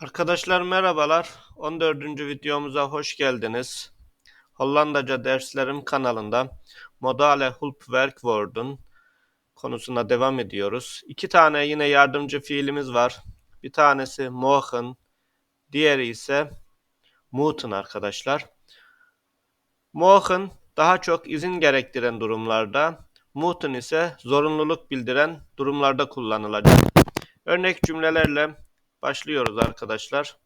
Arkadaşlar merhabalar. 14. videomuza hoş geldiniz. Hollandaca derslerim kanalında Modale Hulpwerkwoorden konusuna devam ediyoruz. İki tane yine yardımcı fiilimiz var. Bir tanesi mogen, diğeri ise moeten arkadaşlar. Mogen daha çok izin gerektiren durumlarda, moeten ise zorunluluk bildiren durumlarda kullanılacak. Örnek cümlelerle başlıyoruz arkadaşlar.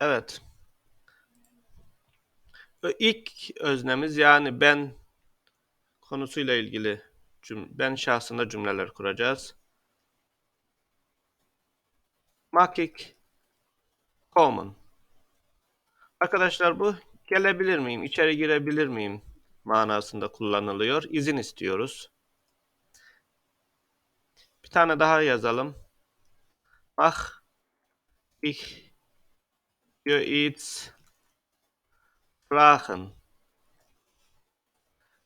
Evet. İlk öznemiz yani ben konusuyla ilgili cüm ben şahsında cümleler kuracağız. Makik common. Arkadaşlar bu gelebilir miyim, içeri girebilir miyim manasında kullanılıyor. İzin istiyoruz. Bir tane daha yazalım. Ah ich iets fragen.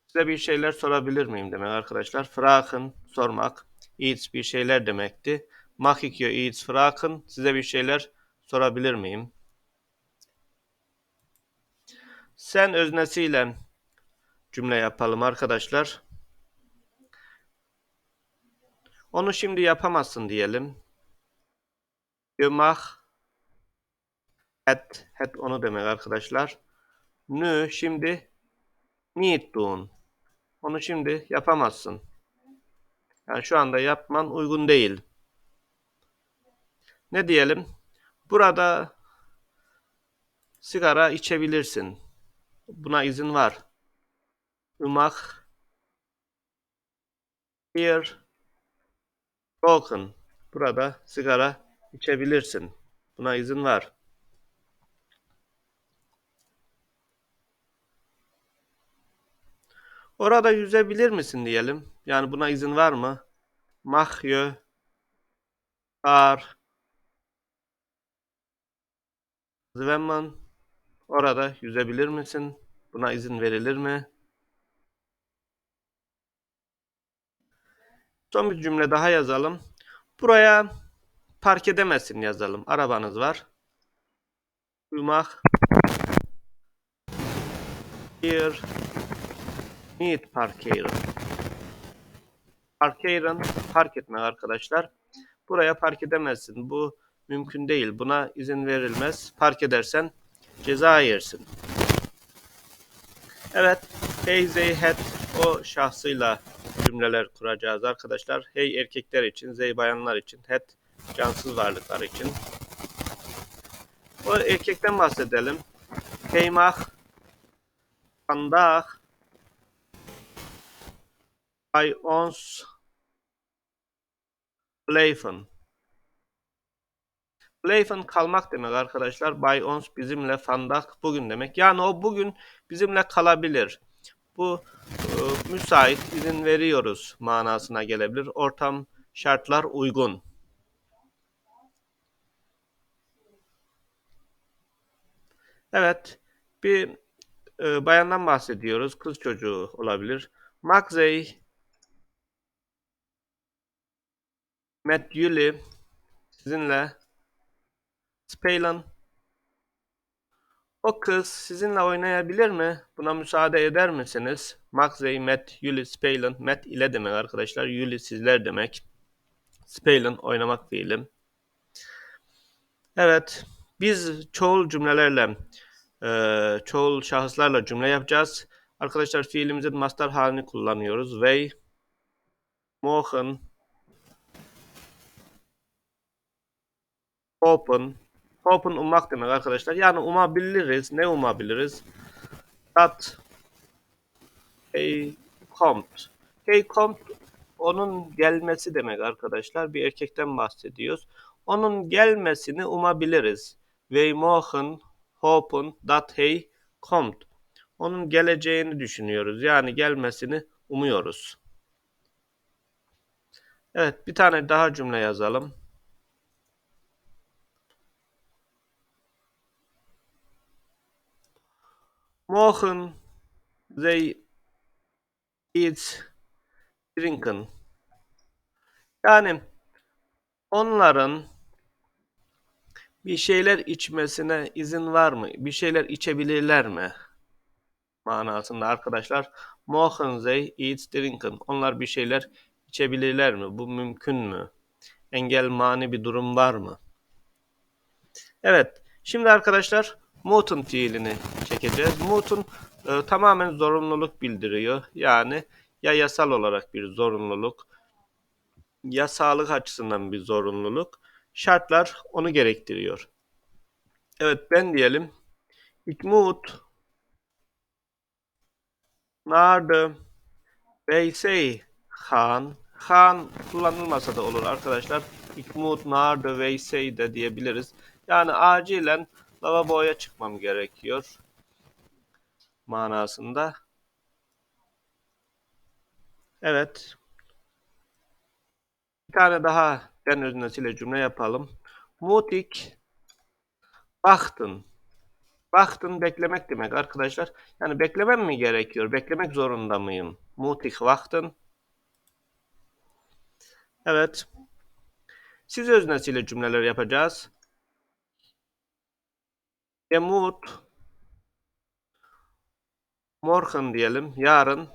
Size bir şeyler sorabilir miyim demek arkadaşlar. Fragen sormak. Iets bir şeyler demekti. Mag ik je iets vragen? Size bir şeyler sorabilir miyim? Sen öznesiyle cümle yapalım arkadaşlar. Onu şimdi yapamazsın diyelim. Je mag het, onu demek arkadaşlar. Nü şimdi niet doen. Onu şimdi yapamazsın. Yani şu anda yapman uygun değil. Ne diyelim? Burada sigara içebilirsin. Buna izin var. U mag roken. Burada sigara içebilirsin. Buna izin var. Orada yüzebilir misin diyelim. Yani buna izin var mı? Mag je daar zwemmen? Orada yüzebilir misin? Buna izin verilir mi? Son bir cümle daha yazalım. Buraya park edemezsin yazalım. Arabanız var. U mag hier niet parkeren. Parkeren, park etmek arkadaşlar. Buraya park edemezsin. Bu mümkün değil. Buna izin verilmez. Park edersen ceza yersin. Evet. Hey, had o şahsıyla cümleler kuracağız arkadaşlar. Hey erkekler için, zey bayanlar için, had cansız varlıklar için. O erkekten bahsedelim. Hey mag vandaag bij ons blijven. Blijven kalmak demek arkadaşlar. By ons bizimle, vandaag bugün demek. Yani o bugün bizimle kalabilir. Bu e, müsait, izin veriyoruz manasına gelebilir. Ortam, şartlar uygun. Evet, bir e, bayandan bahsediyoruz. Kız çocuğu olabilir. Magzey Matt Yuli sizinle Spalen o kız sizinle oynayabilir mi? Buna müsaade eder misiniz? Maxey, Matt, Yuli, Spalen. Matt ile demek arkadaşlar. Yuli sizler demek. Spalen oynamak fiilim. Evet. Biz çoğul cümlelerle e, çoğul şahıslarla cümle yapacağız. Arkadaşlar fiilimizin master halini kullanıyoruz. Wij mogen open open ummak demek arkadaşlar. Yani umabiliriz. Ne umabiliriz? That hey kommt. Hey kommt onun gelmesi demek arkadaşlar. Bir erkekten bahsediyoruz. Onun gelmesini umabiliriz. Wij mogen hopen dat hey kommt. Onun geleceğini düşünüyoruz. Yani gelmesini umuyoruz. Evet, bir tane daha cümle yazalım. Morgen they eat drinken. Yani onların bir şeyler içmesine izin var mı? Bir şeyler içebilirler mi? Manasında arkadaşlar. Mogen they eat drinken? Onlar bir şeyler içebilirler mi? Bu mümkün mü? Engel mani bir durum var mı? Evet. Şimdi arkadaşlar Mutun fiilini çekeceğiz. Mutun e, tamamen zorunluluk bildiriyor. Yani ya yasal olarak bir zorunluluk ya sağlık açısından bir zorunluluk. Şartlar onu gerektiriyor. Evet ben diyelim. Ik moet naar de wc gaan. Gaan kullanılmasa da olur arkadaşlar. Ik moet naar de wc de diyebiliriz. Yani acilen lavaboya çıkmam gerekiyor manasında. Evet. Bir tane daha ben öznesiyle cümle yapalım. Mutik baktın. Baktın beklemek demek arkadaşlar. Yani beklemem mi gerekiyor? Beklemek zorunda mıyım? Mutik baktın. Evet. Siz öznesiyle cümleler yapacağız. Emut morgen diyelim. Yarın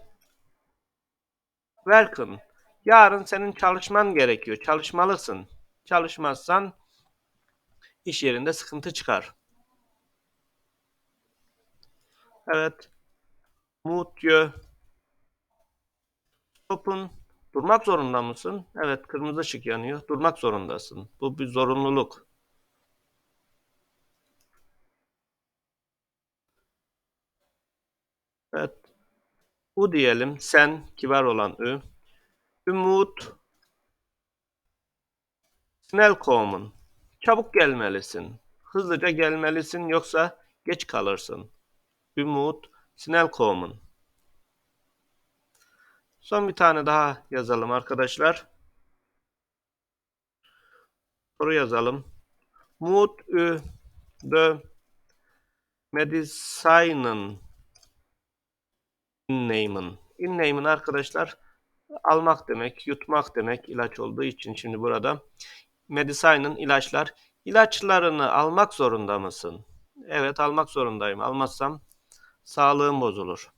werken. Yarın senin çalışman gerekiyor. Çalışmalısın. Çalışmazsan iş yerinde sıkıntı çıkar. Evet. Mutyo. Stopun. Durmak zorunda mısın? Evet, kırmızı ışık yanıyor. Durmak zorundasın. Bu bir zorunluluk. Evet. U diyelim. Sen, kibar olan ü. Umut. Snel kommen. Çabuk gelmelisin. Hızlıca gelmelisin yoksa geç kalırsın. Umut. Snel kommen. Son bir tane daha yazalım arkadaşlar. Soru yazalım. Mut ü de medicinen innehmen. Innehmen arkadaşlar almak demek, yutmak demek ilaç olduğu için şimdi burada medicinen ilaçlar. İlaçlarını almak zorunda mısın? Evet almak zorundayım. Almazsam sağlığım bozulur.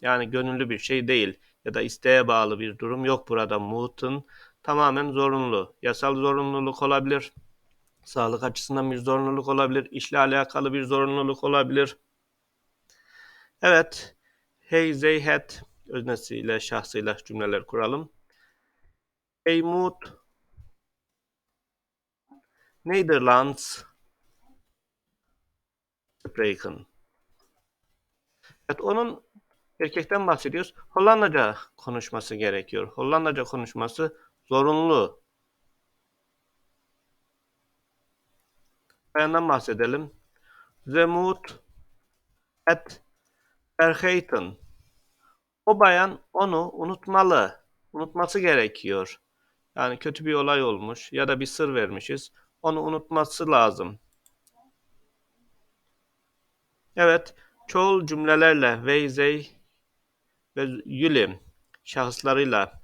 Yani gönüllü bir şey değil ya da isteğe bağlı bir durum yok burada. Mutun tamamen zorunlu. Yasal zorunluluk olabilir. Sağlık açısından bir zorunluluk olabilir. İşle alakalı bir zorunluluk olabilir. Evet. Hey, they had öznesiyle, şahsıyla cümleler kuralım. Hey, Mut Nederlands spreken. Evet, onun erkekten bahsediyoruz. Hollandaca konuşması gerekiyor. Hollandaca konuşması zorunlu. Bayandan bahsedelim. Ze moet het vergeten. O bayan onu unutmalı. Unutması gerekiyor. Yani kötü bir olay olmuş ya da bir sır vermişiz. Onu unutması lazım. Evet, çoğul cümlelerle Veyzey ve Yülim şahıslarıyla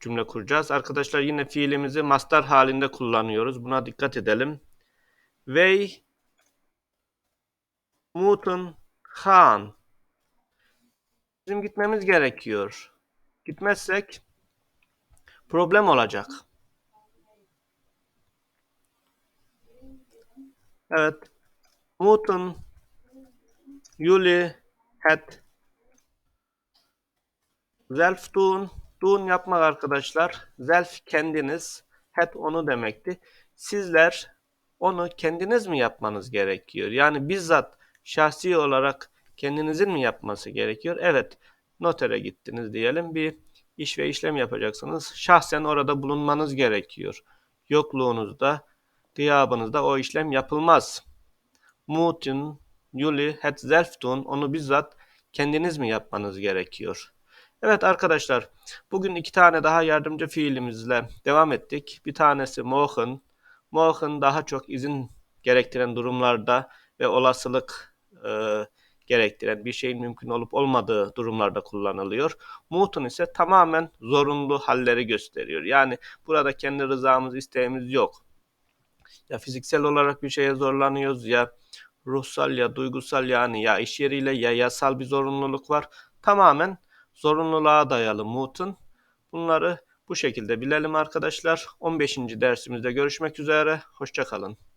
cümle kuracağız. Arkadaşlar yine fiilimizi mastar halinde kullanıyoruz. Buna dikkat edelim. Vey Mutun Han Bizim gitmemiz gerekiyor. Gitmezsek problem olacak. Evet. Mutun Juli het Zelf tun. Tun yapmak arkadaşlar. Zelf kendiniz. Het onu demekti. Sizler onu kendiniz mi yapmanız gerekiyor? Yani bizzat şahsi olarak kendinizin mi yapması gerekiyor? Evet. Notere gittiniz diyelim. Bir iş ve işlem yapacaksınız. Şahsen orada bulunmanız gerekiyor. Yokluğunuzda, gıyabınızda o işlem yapılmaz. Mutin, Yuli, het zelf. Onu bizzat kendiniz mi yapmanız gerekiyor? Evet arkadaşlar, bugün iki tane daha yardımcı fiilimizle devam ettik. Bir tanesi mochen. Mochen daha çok izin gerektiren durumlarda ve olasılık e, gerektiren bir şeyin mümkün olup olmadığı durumlarda kullanılıyor. Mutun ise tamamen zorunlu halleri gösteriyor. Yani burada kendi rızamız, isteğimiz yok. Ya fiziksel olarak bir şeye zorlanıyoruz ya ruhsal ya duygusal yani ya iş yeriyle ya yasal bir zorunluluk var. Tamamen zorunluluğa dayalı mutun. Bunları bu şekilde bilelim arkadaşlar. 15. dersimizde görüşmek üzere. Hoşçakalın.